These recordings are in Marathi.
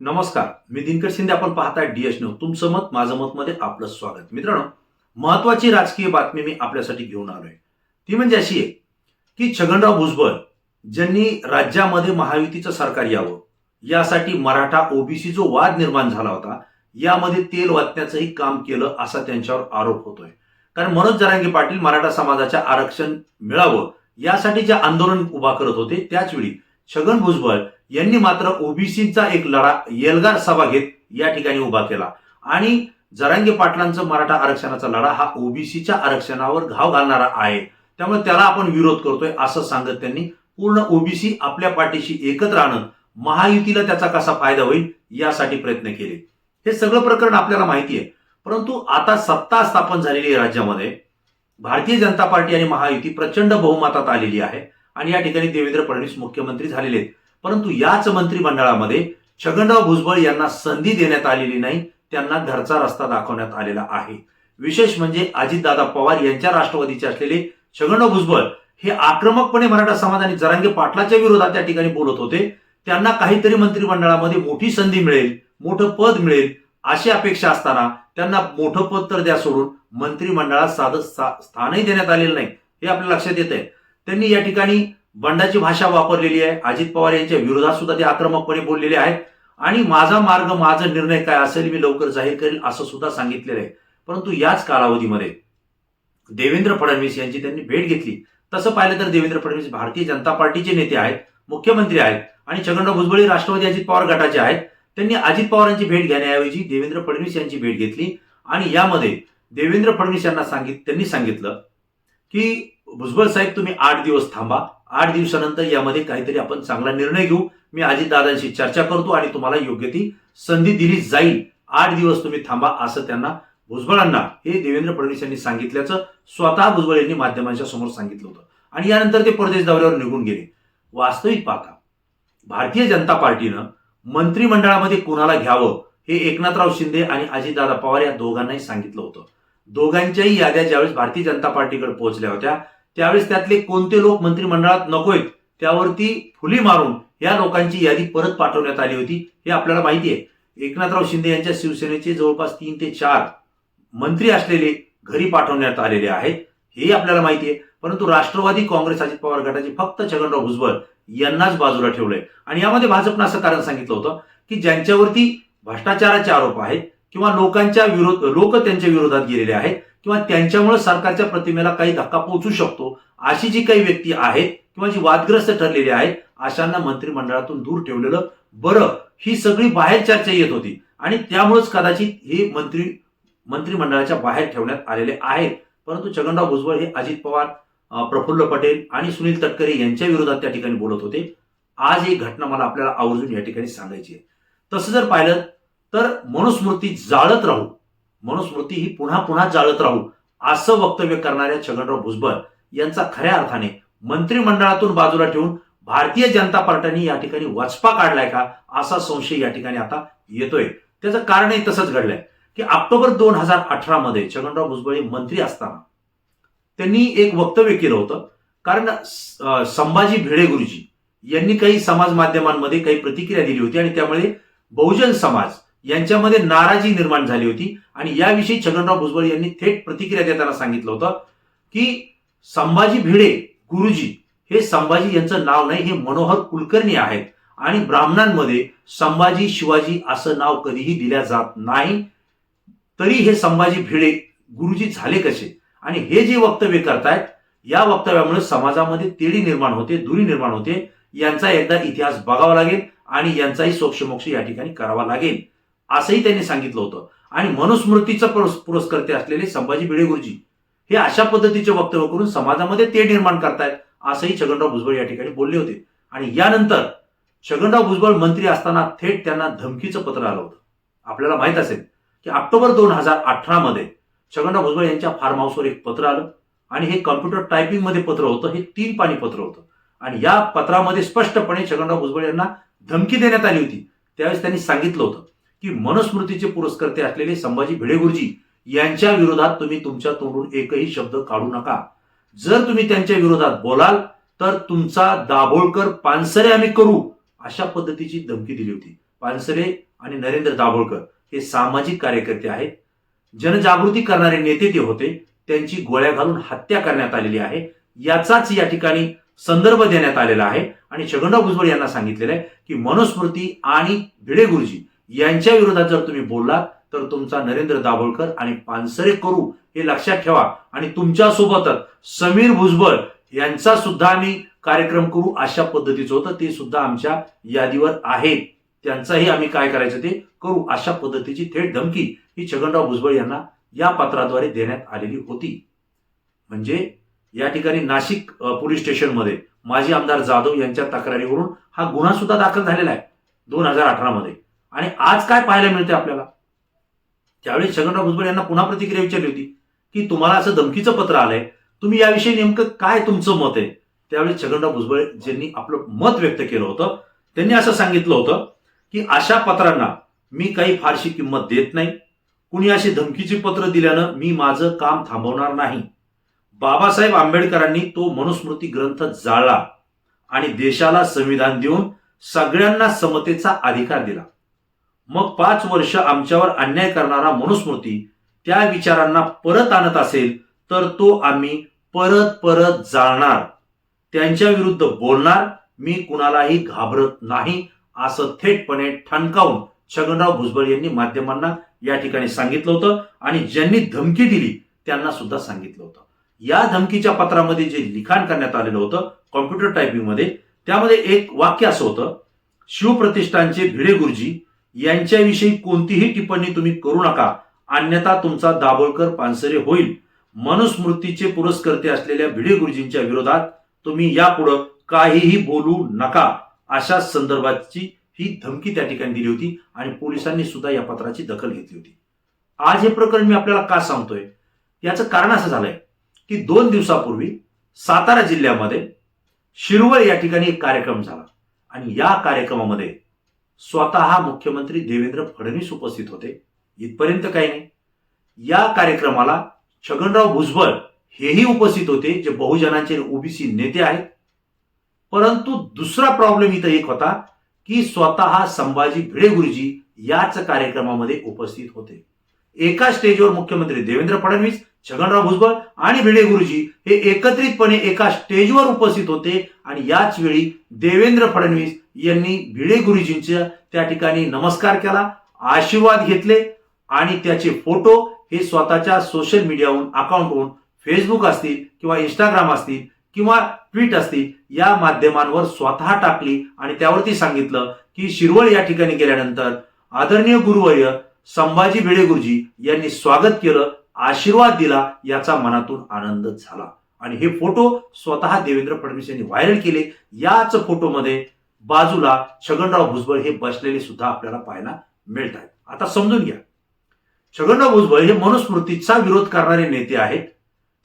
नमस्कार मी दिनकर शिंदे. आपण पाहताय डीएस नऊ तुमचं मत माझं मत मध्ये आपलं स्वागत. मित्रांनो महत्वाची राजकीय बातमी मी आपल्यासाठी घेऊन आलोय. ती म्हणजे अशी आहे की छगनराव भुजबळ ज्यांनी राज्यामध्ये महायुतीचं सरकार यावं यासाठी मराठा ओबीसी जो वाद निर्माण झाला होता यामध्ये तेल वाचण्याचंही काम केलं असा त्यांच्यावर आरोप होतोय. कारण मनोज जरांगे पाटील मराठा समाजाच्या आरक्षण मिळावं यासाठी जे आंदोलन उभा करत होते त्याचवेळी छगन भुजबळ यांनी मात्र ओबीसीचा एक लढा येलगार सभा घेत या ठिकाणी उभा केला. आणि जरांगे पाटलांचा मराठा आरक्षणाचा लढा हा ओबीसीच्या आरक्षणावर घाव घालणारा आहे. त्यामुळे त्याला आपण विरोध करतोय असं सांगत त्यांनी पूर्ण ओबीसी आपल्या पाठीशी एकत्र आणत महायुतीला त्याचा कसा फायदा होईल यासाठी प्रयत्न केले. हे सगळं प्रकरण आपल्याला माहिती आहे. परंतु आता सत्ता स्थापन झालेली आहे राज्यामध्ये. भारतीय जनता पार्टी आणि महायुती प्रचंड बहुमतात आलेली आहे. आणि या ठिकाणी देवेंद्र फडणवीस मुख्यमंत्री झालेले आहेत. परंतु याच मंत्रिमंडळामध्ये छगनराव भुजबळ यांना संधी देण्यात आलेली नाही त्यांना घरचा रस्ता दाखवण्यात आलेला आहे. विशेष म्हणजे अजितदादा पवार यांच्या राष्ट्रवादीचे असलेले छगनराव भुजबळ हे आक्रमकपणे मराठा समाज आणि जरांगे पाटलाच्या विरोधात त्या ठिकाणी बोलत होते. त्यांना काहीतरी मंत्रिमंडळामध्ये मोठी संधी मिळेल मोठं पद मिळेल अशी अपेक्षा असताना त्यांना मोठं पद तर द्या सोडून मंत्रिमंडळात साधं स्थानही देण्यात आलेलं नाही. हे आपल्या लक्षात येत आहे त्यांनी या ठिकाणी बंडाची भाषा वापरलेली आहे. अजित पवार यांच्या विरोधात सुद्धा ते आक्रमकपणे बोललेले आहेत. आणि माझा मार्ग माझा निर्णय काय असेल मी लवकर जाहीर करेल असं सुद्धा सांगितलेलं आहे. परंतु याच कालावधीमध्ये देवेंद्र फडणवीस यांची त्यांनी भेट घेतली. तसं पाहिलं तर देवेंद्र फडणवीस भारतीय जनता पार्टीचे नेते आहेत मुख्यमंत्री आहेत आणि छगनराव भुजबळ राष्ट्रवादी अजित पवार गटाचे आहेत. त्यांनी अजित पवारांची भेट घेण्याऐवजी देवेंद्र फडणवीस यांची भेट घेतली. आणि यामध्ये देवेंद्र फडणवीस यांना सांगित त्यांनी सांगितलं की भुजबळ साहेब तुम्ही आठ दिवस थांबा. आठ दिवसानंतर यामध्ये काहीतरी आपण चांगला निर्णय घेऊ. मी अजितदादांशी चर्चा करतो आणि तुम्हाला योग्य ती संधी दिली जाईल. आठ दिवस तुम्ही थांबा असं त्यांना भुजबळांना हे देवेंद्र फडणवीस यांनी सांगितल्याचं स्वतः भुजबळ यांनी माध्यमांच्या समोर सांगितलं होतं. आणि यानंतर ते परदेश दौऱ्यावर निघून गेले. वास्तविक पाका भारतीय जनता पार्टीनं मंत्रिमंडळामध्ये कुणाला घ्यावं हे एकनाथराव शिंदे आणि अजितदादा पवार या दोघांनाही सांगितलं होतं. दोघांच्याही याद्या ज्यावेळेस भारतीय जनता पार्टीकडे पोहोचल्या होत्या त्यावेळेस त्यातले कोणते लोक मंत्रिमंडळात नकोयत त्यावरती फुली मारून या लोकांची यादी परत पाठवण्यात आली होती हे आपल्याला माहिती आहे. एकनाथराव शिंदे यांच्या शिवसेनेचे जवळपास तीन ते चार मंत्री असलेले घरी पाठवण्यात आलेले आहेत हेही आपल्याला माहिती आहे. परंतु राष्ट्रवादी काँग्रेस अजित पवार गटाचे फक्त छगनराव भुजबळ यांनाच बाजूला ठेवलंय. आणि यामध्ये भाजपनं असं कारण सांगितलं होतं की ज्यांच्यावरती भ्रष्टाचाराचे आरोप आहेत किंवा लोकांच्या विरोध लोक त्यांच्या विरोधात गेलेले आहेत किंवा त्यांच्यामुळे सरकारच्या प्रतिमेला काही धक्का पोहोचू शकतो अशी जी काही व्यक्ती आहेत किंवा जी वादग्रस्त ठरलेली आहेत अशांना मंत्रिमंडळातून दूर ठेवलेलं बरं. ही सगळी बाहेर चर्चा येत होती आणि त्यामुळेच कदाचित हे मंत्री मंत्रिमंडळाच्या बाहेर ठेवण्यात आलेले आहेत. परंतु छगनराव भुजबळ हे अजित पवार प्रफुल्ल पटेल आणि सुनील तटकरे यांच्या विरोधात त्या ठिकाणी बोलत होते. आज ही घटना मला आपल्याला आवर्जून या ठिकाणी सांगायची आहे. तसं जर पाहिलं तर मनुस्मृती जाळत राहू मनुस्मृती ही पुन्हा पुन्हा जाळत राहू असं वक्तव्य करणाऱ्या छगनराव भुजबळ यांचा खऱ्या अर्थाने मंत्रिमंडळातून बाजूला ठेवून भारतीय जनता पार्टीने या ठिकाणी वचपा काढलाय का असा संशय या ठिकाणी आता येतोय. त्याचं कारणही तसंच घडलंय की ऑक्टोबर दोन हजार अठरा मध्ये छगनराव भुजबळ हे मंत्री असताना त्यांनी एक वक्तव्य केलं होतं. कारण संभाजी भिडे गुरुजी यांनी काही समाज माध्यमांमध्ये काही प्रतिक्रिया दिली होती आणि त्यामुळे बहुजन समाज यांच्यामध्ये नाराजी निर्माण झाली होती. आणि याविषयी छगनराव भुजबळ यांनी थेट प्रतिक्रिया देताना सांगितलं होतं की संभाजी भिडे गुरुजी हे संभाजी यांचं नाव नाही हे मनोहर कुलकर्णी आहेत. आणि ब्राह्मणांमध्ये संभाजी शिवाजी असं नाव कधीही दिल्या जात नाही. तरी हे संभाजी भिडे गुरुजी झाले कसे? आणि हे जे वक्तव्य करतायत या वक्तव्यामुळे समाजामध्ये तेढी निर्माण होते दुरी निर्माण होते. यांचा एकदा इतिहास बघावा लागेल आणि यांचाही सोक्षमोक्ष या ठिकाणी करावा लागेल. असंही त्यांनी सांगितलं होतं. आणि मनुस्मृतीचा पुरस्कर्ते असलेले संभाजी भिडे गुरुजी हे अशा पद्धतीचे वक्तव्य करून समाजामध्ये ते निर्माण करतायत असंही छगनराव भुजबळ या ठिकाणी बोलले होते. आणि यानंतर छगनराव भुजबळ मंत्री असताना थेट त्यांना धमकीचं पत्र आलं होतं. आपल्याला माहीत असेल की ऑक्टोबर दोन हजार अठरा मध्ये छगनराव भुजबळ यांच्या फार्म हाऊसवर एक पत्र आलं. आणि हे कॉम्प्युटर टायपिंगमध्ये पत्र होतं हे तीन पाणी पत्र होतं. आणि या पत्रामध्ये स्पष्टपणे छगनराव भुजबळ यांना धमकी देण्यात आली होती. त्यावेळेस त्यांनी सांगितलं होतं. की मनुस्मृतीचे पुरस्कर्ते असलेले संभाजी भिडे गुरुजी यांच्या विरोधात तुम्ही तुमच्या तोंडून एकही शब्द काढू नका. जर तुम्ही त्यांच्या विरोधात बोलाल तर तुमचा दाभोळकर पानसरे आम्ही करू अशा पद्धतीची धमकी दिली होती. पानसरे आणि नरेंद्र दाभोळकर हे सामाजिक कार्यकर्ते आहेत. जनजागृती करणारे नेते ते होते. त्यांची गोळ्या घालून हत्या करण्यात आलेली आहे. याचाच या ठिकाणी संदर्भ देण्यात आलेला आहे. आणि छगनराव भुजबळ यांना सांगितलेलं आहे की मनुस्मृती आणि भिडे गुरुजी यांच्या विरोधात जर तुम्ही बोललात तर तुमचा नरेंद्र दाभोळकर आणि पानसरे करू हे लक्षात ठेवा. आणि तुमच्यासोबतच समीर भुजबळ यांचा सुद्धा आम्ही कार्यक्रम करू अशा पद्धतीचं होतं. ते सुद्धा आमच्या यादीवर आहेत त्यांचाही आम्ही काय करायचं ते करू अशा पद्धतीची थेट धमकी ही छगनराव भुजबळ यांना या पत्राद्वारे देण्यात आलेली होती. म्हणजे या ठिकाणी नाशिक पोलीस स्टेशनमध्ये माजी आमदार जाधव यांच्या तक्रारीवरून हा गुन्हा सुद्धा दाखल झालेला आहे दोन हजार अठरा मध्ये आणि आज काय पाहायला मिळते आपल्याला? त्यावेळी छगनराव भुजबळ यांना पुन्हा प्रतिक्रिया विचारली होती की तुम्हाला असं धमकीचं पत्र आलंय तुम्ही याविषयी नेमकं काय तुमचं मत आहे? त्यावेळी छगनराव भुजबळ ज्यांनी आपलं मत व्यक्त केलं होतं त्यांनी असं सांगितलं होतं की अशा पत्रांना मी काही फारशी किंमत देत नाही. कुणी अशी धमकीची पत्र दिल्यानं मी माझं काम थांबवणार नाही. बाबासाहेब आंबेडकरांनी तो मनुस्मृती ग्रंथ जाळला आणि देशाला संविधान देऊन सगळ्यांना समतेचा अधिकार दिला. मग पाच वर्ष आमच्यावर अन्याय करणारा मनुस्मृती त्या विचारांना परत आणत असेल तर तो आम्ही परत परत जाळणार. त्यांच्या विरुद्ध बोलणार मी कुणालाही घाबरत नाही असं थेटपणे ठणकावून छगनराव भुजबळ यांनी माध्यमांना या ठिकाणी सांगितलं होतं आणि ज्यांनी धमकी दिली त्यांना सुद्धा सांगितलं होतं. या धमकीच्या पत्रामध्ये जे लिखाण करण्यात आलेलं होतं कॉम्प्युटर टायपिंगमध्ये त्यामध्ये एक वाक्य असं होतं शिवप्रतिष्ठानचे भिडे गुरुजी यांच्याविषयी कोणतीही टिप्पणी तुम्ही करू नका. अन्यथा तुमचा दाभोळकर पानसरे होईल. मनुस्मृतीचे पुरस्कर्ते असलेल्या भिडे गुरुजींच्या विरोधात तुम्ही यापुढं काहीही बोलू नका. अशा संदर्भाची ही धमकी त्या ठिकाणी दिली होती आणि पोलिसांनी सुद्धा या पत्राची दखल घेतली होती. आज हे प्रकरण मी आपल्याला का सांगतोय? याचं कारण असं झालंय की दोन दिवसापूर्वी सातारा जिल्ह्यामध्ये शिरवळ या ठिकाणी एक कार्यक्रम झाला. आणि या कार्यक्रमामध्ये स्वतः मुख्यमंत्री देवेंद्र फडणवीस उपस्थित होते. इथपर्यंत काही नाही. या कार्यक्रमाला छगनराव भुजबळ हेही उपस्थित होते जे बहुजनांचे ओबीसी नेते आहेत. परंतु दुसरा प्रॉब्लेम इथं एक होता की स्वतः संभाजी भिडे गुरुजी याच कार्यक्रमामध्ये उपस्थित होते. एका स्टेजवर मुख्यमंत्री देवेंद्र फडणवीस छगनराव भुजबळ आणि भिडे गुरुजी हे एकत्रितपणे एका स्टेजवर उपस्थित होते. आणि याच वेळी देवेंद्र फडणवीस यांनी भिडे गुरुजींच्या त्या ठिकाणी नमस्कार केला आशीर्वाद घेतले आणि त्याचे फोटो हे स्वतःच्या सोशल मीडियावरून अकाउंटवरून फेसबुक असतील किंवा इंस्टाग्राम असतील किंवा ट्विट असतील या माध्यमांवर स्वतः टाकली आणि त्यावरती सांगितलं की शिरवळ या ठिकाणी गेल्यानंतर आदरणीय गुरुवर्य संभाजी भिडे गुरुजी यांनी स्वागत केलं आशीर्वाद दिला याचा मनातून आनंद झाला. आणि हे फोटो स्वतः देवेंद्र फडणवीस यांनी व्हायरल केले. याच फोटोमध्ये बाजूला छगनराव भुजबळ हे बसलेले सुद्धा आपल्याला पाहायला मिळत आहेत आता समजून घ्या. छगनराव भुजबळ हे मनुस्मृतीचा विरोध करणारे नेते आहेत.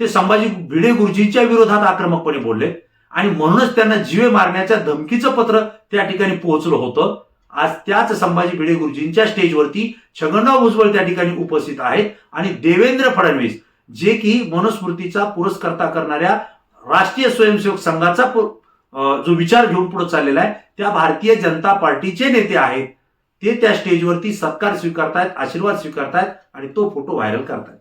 ते संभाजी भिडे गुरुजींच्या विरोधात आक्रमकपणे बोलले. आणि म्हणूनच त्यांना जीवे मारण्याच्या धमकीचं पत्र त्या ठिकाणी पोहोचलं होतं. आज त्याच संभाजी भिडे गुरुजींच्या स्टेजवरती छगनराव भुजबळ त्या ठिकाणी उपस्थित आहेत. आणि देवेंद्र फडणवीस जे की मनुस्मृतीचा पुरस्कर्ता करणाऱ्या राष्ट्रीय स्वयंसेवक संघाचा जो विचार घेऊन पुढे चाललेला आहे त्या भारतीय जनता पार्टीचे नेते आहेत. ते त्या स्टेजवरती सत्कार स्वीकारतायत आशीर्वाद स्वीकारतायत आणि तो फोटो व्हायरल करतायत.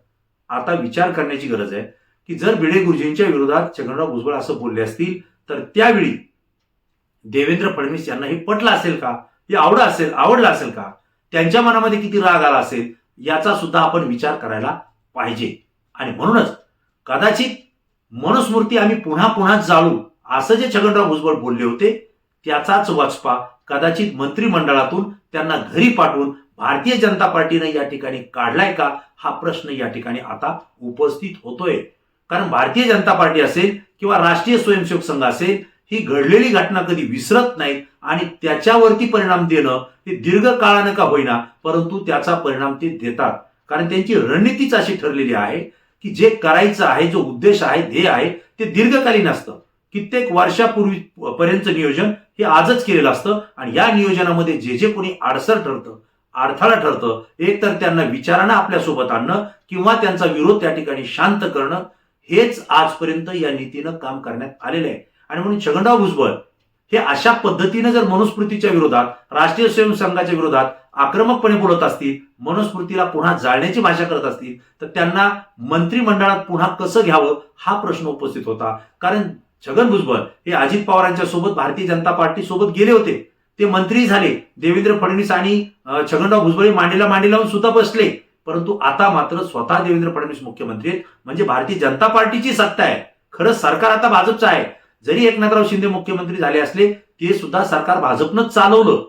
आता विचार करण्याची गरज आहे की जर भिडे गुरुजींच्या विरोधात छगनराव भुजबळ असं बोलले असतील तर त्यावेळी देवेंद्र फडणवीस यांना हे पटलं असेल का? हे आवडलं असेल आवडलं असेल का? त्यांच्या मनामध्ये किती राग आला असेल? याचा सुद्धा आपण विचार करायला पाहिजे. आणि म्हणूनच कदाचित मनुस्मृती आम्ही पुन्हा पुन्हा जाळू असं जे छगनराव भुजबळ बोलले होते त्याचाच वाचपा कदाचित मंत्रिमंडळातून त्यांना घरी पाठवून भारतीय जनता पार्टीनं या ठिकाणी काढलाय का हा प्रश्न या ठिकाणी आता उपस्थित होतोय. कारण भारतीय जनता पार्टी असेल किंवा राष्ट्रीय स्वयंसेवक संघ असेल ही घडलेली घटना कधी विसरत नाहीत आणि त्याच्यावरती परिणाम देणं हे दीर्घ काळानं का होईना परंतु त्याचा परिणाम ते देतात. कारण त्यांची रणनीतीच अशी ठरलेली आहे की जे करायचं आहे जो उद्देश आहे ध्येय आहे ते दीर्घकालीन असतं. कित्येक वर्षापूर्वी पर्यंत नियोजन हे आजच केलेलं असतं. आणि या नियोजनामध्ये जे जे कोणी आडसर ठरतं अडथळा ठरतं एक तर त्यांना विचारानं आपल्यासोबत आणणं किंवा त्यांचा विरोध त्या ठिकाणी शांत करणं हेच आजपर्यंत या नीतीनं काम करण्यात आलेलं आहे. आणि म्हणून छगनराव भुजबळ हे अशा पद्धतीनं जर मनुस्मृतीच्या विरोधात राष्ट्रीय स्वयंसंघाच्या विरोधात आक्रमकपणे बोलत असतील मनुस्मृतीला पुन्हा जाळण्याची भाषा करत असतील तर त्यांना मंत्रिमंडळात पुन्हा कसं घ्यावं हा प्रश्न उपस्थित होता. कारण छगन भुजबळ हे अजित पवारांच्या सोबत भारतीय जनता पार्टी सोबत गेले होते. ते मंत्री झाले. देवेंद्र फडणवीस आणि छगनराव भुजबळ हे मांडीला मांडी लावून सुद्धा बसले. परंतु आता मात्र स्वतः देवेंद्र फडणवीस मुख्यमंत्री आहेत. म्हणजे भारतीय जनता पार्टीची सत्ता आहे. खरं सरकार आता भाजपचं आहे. जरी एकनाथराव शिंदे मुख्यमंत्री झाले असले ते सुद्धा सरकार भाजपनंच चालवलं.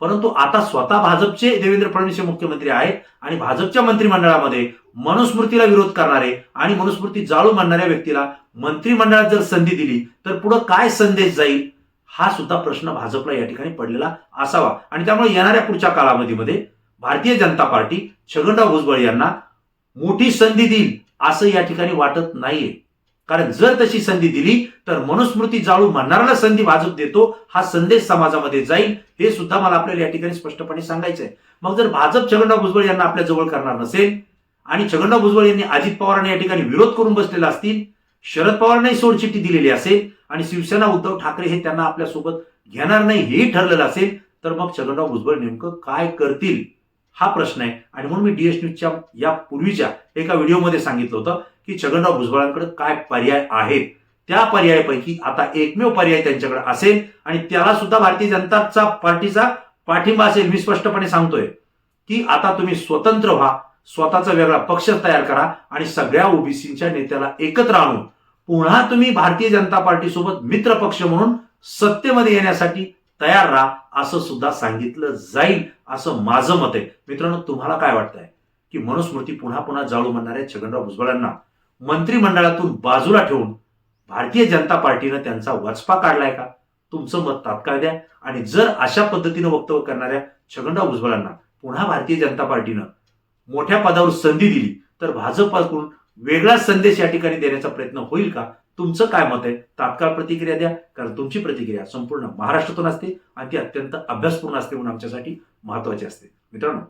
परंतु आता स्वतः भाजपचे देवेंद्र फडणवीस हे मुख्यमंत्री आहेत आणि भाजपच्या मंत्रिमंडळामध्ये मनुस्मृतीला विरोध करणारे आणि मनुस्मृती जाळू मानणाऱ्या व्यक्तीला मंत्रिमंडळात जर संधी दिली तर पुढे काय संदेश जाईल? हा सुद्धा प्रश्न भाजपला या ठिकाणी पडलेला असावा. आणि त्यामुळे येणाऱ्या पुढच्या कालावधीमध्ये भारतीय जनता पार्टी छगनराव भुजबळ यांना मोठी संधी देईल असं या ठिकाणी वाटत नाहीये. कारण जर तशी संधी दिली तर मनुस्मृती जाळू म्हणणाऱ्याला संधी भाजप देतो हा संदेश समाजामध्ये जाईल हे सुद्धा मला आपल्याला या ठिकाणी स्पष्टपणे सांगायचं आहे मग जर भाजप छगनराव भुजबळ यांना आपल्या जवळ करणार नसेल आणि छगनराव भुजबळ यांनी अजित पवारांना या ठिकाणी विरोध करून बसलेला असतील शरद पवारांनाही सोडचिठ्ठी दिलेली असेल आणि शिवसेना उद्धव ठाकरे हे त्यांना आपल्यासोबत घेणार नाही हेही ठरलेलं असेल तर मग छगनराव भुजबळ नेमकं काय करतील हा प्रश्न आहे. आणि म्हणून मी डीएस न्यूजच्या या पूर्वीच्या एका व्हिडिओमध्ये सांगितलं होतं की छगनराव भुजबळांकडे काय पर्याय आहेत. त्या पर्यायापैकी आता एकमेव पर्याय त्यांच्याकडे असेल आणि त्याला सुद्धा भारतीय जनताचा पार्टीचा पाठिंबा असेल मी स्पष्टपणे सांगतोय की आता तुम्ही स्वतंत्र व्हा स्वतःचा वेगळा पक्ष तयार करा आणि सगळ्या ओबीसीच्या नेत्याला एकत्र आणून पुन्हा तुम्ही भारतीय जनता पार्टीसोबत मित्र पक्ष म्हणून सत्तेमध्ये येण्यासाठी तयार राहा असं सुद्धा सांगितलं जाईल असं माझं मत आहे. मित्रांनो तुम्हाला काय वाटतंय? की मनुस्मृती पुन्हा पुन्हा जाळू म्हणणाऱ्या छगनराव भुजबळांना मंत्रिमंडळातून बाजूला ठेवून भारतीय जनता पार्टीनं त्यांचा वचपा काढलाय का? तुमचं मत तात्काळ द्या. आणि जर अशा पद्धतीनं वक्तव्य करणाऱ्या छगनराव भुजबळांना पुन्हा भारतीय जनता पार्टीनं मोठ्या पदावर संधी दिली तर भाजपकडून वेगळा संदेश या ठिकाणी देण्याचा प्रयत्न होईल का? तुमचं काय मत आहे? तात्काळ प्रतिक्रिया द्या कारण तुमची प्रतिक्रिया संपूर्ण महाराष्ट्रातून असते आणि ती अत्यंत अभ्यासपूर्ण असते म्हणून आमच्यासाठी महत्वाची असते. मित्रांनो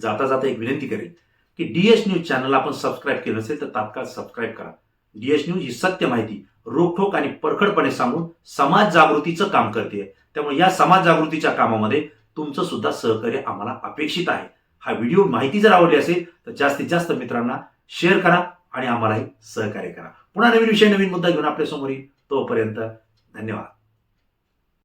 जाता जाता एक विनंती करेल की डीएस न्यूज चॅनल आपण सबस्क्राईब केलं नसेल तर तात्काळ सबस्क्राईब करा. डीएस न्यूज ही सत्य माहिती रोखोक आणि परखडपणे सांगून समाज जागृतीचं काम करते. त्यामुळे या समाज जागृतीच्या कामामध्ये तुमचं सुद्धा सहकार्य आम्हाला अपेक्षित आहे. हा व्हिडिओ माहिती जर आवडली असेल तर जास्तीत जास्त मित्रांना शेअर करा आणि आम्हालाही सहकार्य करा. पुन्हा नवीन विषय नवीन मुद्दा घेऊन आपल्यासमोर येईल तोपर्यंत धन्यवाद.